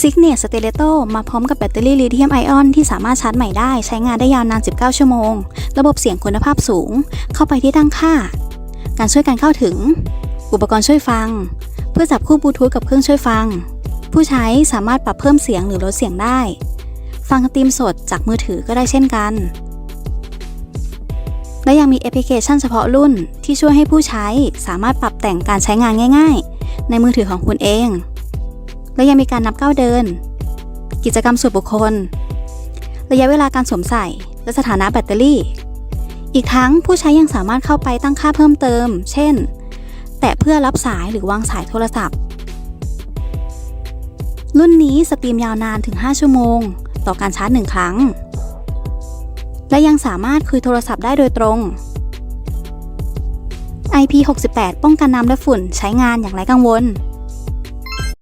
ซิกเนียสเตเลโตมาพร้อมกับแบตเตอรี่ลิเธียมไอออนที่สามารถชาร์จใหม่ได้ใช้งานได้ยาวนาน 19 ชั่วโมง ระบบเสียงคุณภาพสูง เข้าไปที่ตั้งค่า การช่วยการเข้าถึง อุปกรณ์ช่วยฟัง เพื่อจับคู่บลูทูธกับเครื่องช่วยฟัง ผู้ใช้สามารถปรับเพิ่มเสียงหรือลดเสียงได้ ฟังตีมสดจากมือถือก็ได้เช่นกัน และยังมีแอปพลิเคชันเฉพาะรุ่นที่ช่วยให้ผู้ใช้สามารถปรับแต่งการใช้งานง่าย ๆ ในมือถือของคุณเอง และยังมีการนับก้าวเดิน กิจกรรมส่วนบุคคล ระยะเวลาการสวมใส่ และสถานะแบตเตอรี่ อีกทั้งผู้ใช้ยังสามารถเข้าไปตั้งค่าเพิ่มเติม เช่น แตะเพื่อรับสายหรือวางสายโทรศัพท์ รุ่นนี้สตรีมยาวนานถึง 5 ชั่วโมง ต่อการชาร์จ 1 ครั้ง และยังสามารถคุยโทรศัพท์ได้โดยตรง IP68 ป้องกันน้ำและฝุ่นใช้งานอย่างไร้กังวล